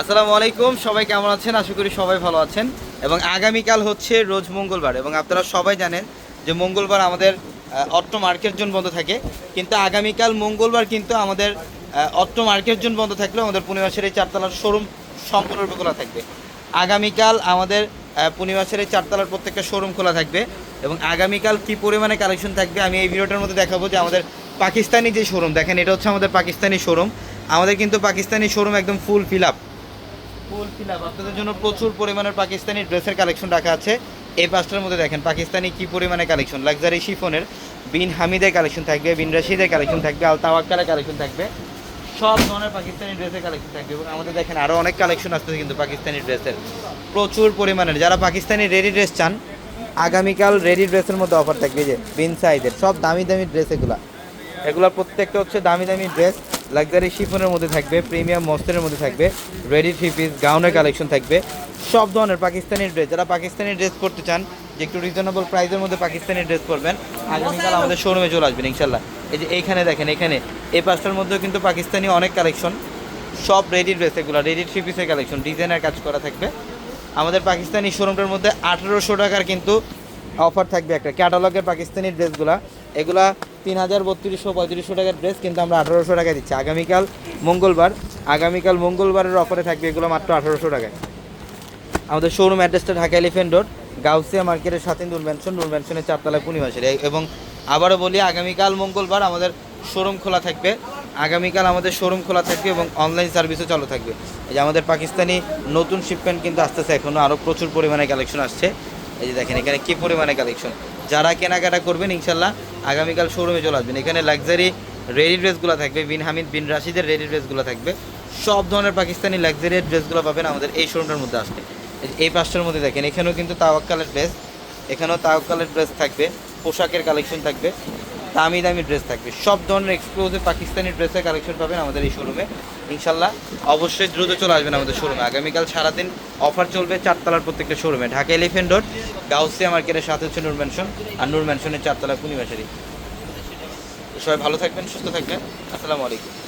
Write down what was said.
আসসালামু আলাইকুম, সবাই কেমন আছেন? আশা করি সবাই ভালো আছেন। এবং আগামীকাল হচ্ছে রোজ মঙ্গলবার এবং আপনারা সবাই জানেন যে মঙ্গলবার আমাদের অট্টো মার্কেট জোন বন্ধ থাকে। কিন্তু আগামীকাল মঙ্গলবার কিন্তু আমাদের অট্টো মার্কেট জোন বন্ধ থাকলেও আমাদের পূর্ণিমাসের এই চারতলার শোরুম সম্পূর্ণরূপে খোলা থাকবে। আগামীকাল আমাদের পূর্ণিমাসের এই চারতলার প্রত্যেকটা শোরুম খোলা থাকবে এবং আগামীকাল কী পরিমাণে কালেকশন থাকবে আমি এই ভিডিওটার মধ্যে দেখাবো যে আমাদের পাকিস্তানি যে শোরুম, দেখেন এটা হচ্ছে আমাদের পাকিস্তানি শোরুম। আমাদের কিন্তু পাকিস্তানি শোরুম একদম ফুল ফিল আপ ফুল আপনাদের জন্য প্রচুর পরিমাণের পাকিস্তানি ড্রেসের কালেকশন রাখা আছে। এই পাঁচটার মধ্যে দেখেন, পাকিস্তানি কি পরিমাণে কালেকশন? লাক্সারি শিফনের, বিন হামিদের কালেকশন থাকবে, বিন রাশিদের কালেকশন থাকবে, আল তাওয়াক্কালের কালেকশন থাকবে। সব ধরনের পাকিস্তানি ড্রেসের কালেকশন থাকবে এবং আমাদের দেখেন আরও অনেক কালেকশন আসতেছে কিন্তু পাকিস্তানি ড্রেসের। প্রচুর পরিমাণের। যারা পাকিস্তানি রেডি ড্রেস চান, আগামীকাল রেডি ড্রেসের মধ্যে অফার থাকবে যে, বিন সাইজের সব দামি দামি ড্রেস এগুলা। এগুলো প্রত্যেকটা হচ্ছে দামি দামি ড্রেস। লাক্সারি শিফনের মধ্যে থাকবে প্রিমিয়াম মস্তের মধ্যে থাকবে রেডি থ্রি পিস গাউনের কালেকশন থাকবে। সব ধরনের পাকিস্তানি ড্রেস যারা পাকিস্তানি ড্রেস পরতে চান যে একটু রিজনেবল প্রাইসের মধ্যে পাকিস্তানি ড্রেস পরবেন আগামীকাল আমাদের শোরুমে চলে আসবেন ইনশাল্লাহ এই যে এইখানে দেখেন এখানে এই পাঁচটার মধ্যেও কিন্তু পাকিস্তানি অনেক কালেকশন সব রেডি ড্রেস এগুলো রেডি থ্রি পিসের কালেকশন ডিজাইনের কাজ করা থাকবে। আমাদের পাকিস্তানি শোরুমটার মধ্যে আঠেরোশো টাকার কিন্তু অফার থাকবে একটা। ক্যাটালগের পাকিস্তানি ড্রেসগুলা। এগুলা তিন হাজার বত্রিশশো পঁয়ত্রিশশো টাকার ড্রেস কিন্তু আমরা আঠারোশো টাকায় দিচ্ছি। আগামীকাল মঙ্গলবার, আগামীকাল মঙ্গলবারের অফারে থাকবে এগুলো মাত্র আঠারোশো টাকায়। আমাদের শোরুম অ্যাড্রেসটা ঢাকা এলিফেন্ট রোড গাউসিয়া মার্কেটের সাথে নূর ম্যানশন নূর ম্যানশনের চারতলায় পূর্ণিমাসের এবং আবারও বলি, আগামীকাল মঙ্গলবার আমাদের শোরুম খোলা থাকবে। আগামীকাল আমাদের শোরুম খোলা থাকবে এবং অনলাইন সার্ভিসও চালু থাকবে। এই যে আমাদের পাকিস্তানি নতুন শিপমেন্ট কিন্তু আসতেছে। এখনও আরও প্রচুর পরিমাণে কালেকশন আসছে। এই যে দেখেন, এখানে কী পরিমাণে কালেকশন যারা কেনাকাটা করবেন, ইনশাল্লাহ আগামীকাল শোরুমে চলে আসবেন। এখানে লাক্সারি রেডি ড্রেসগুলো থাকবে বিন হামিদ বিন রাশিদের রেডি ড্রেসগুলো থাকবে। সব ধরনের পাকিস্তানি লাক্সারি ড্রেসগুলো পাবেন আমাদের এই শোরুমটার মধ্যে আসবে এই পাঁচটার মধ্যে দেখেন, এখানেও কিন্তু তাওয়াক্কালের ড্রেস এখানেও তাওয়াক্কালের ড্রেস থাকবে, পোশাকের কালেকশন থাকবে। দামি দামি ড্রেস থাকবে। সব ধরনের এক্সক্লুসিভ পাকিস্তানি ড্রেসের কালেকশন পাবেন আমাদের এই শোরুমে ইনশাল্লাহ অবশ্যই দ্রুত চলে আসবেন আমাদের শোরুমে আগামীকাল সারাদিন অফার চলবে চারতলার প্রত্যেকটা শোরুমে ঢাকা এলিফেন্ট রোড গাউসিয়া মার্কেটের সাথে হচ্ছে নূর ম্যানশন আর নূর ম্যানশনের চারতলা পূর্ণিমাশারি সবাই ভালো থাকবেন, সুস্থ থাকবেন। আসসালামু আলাইকুম।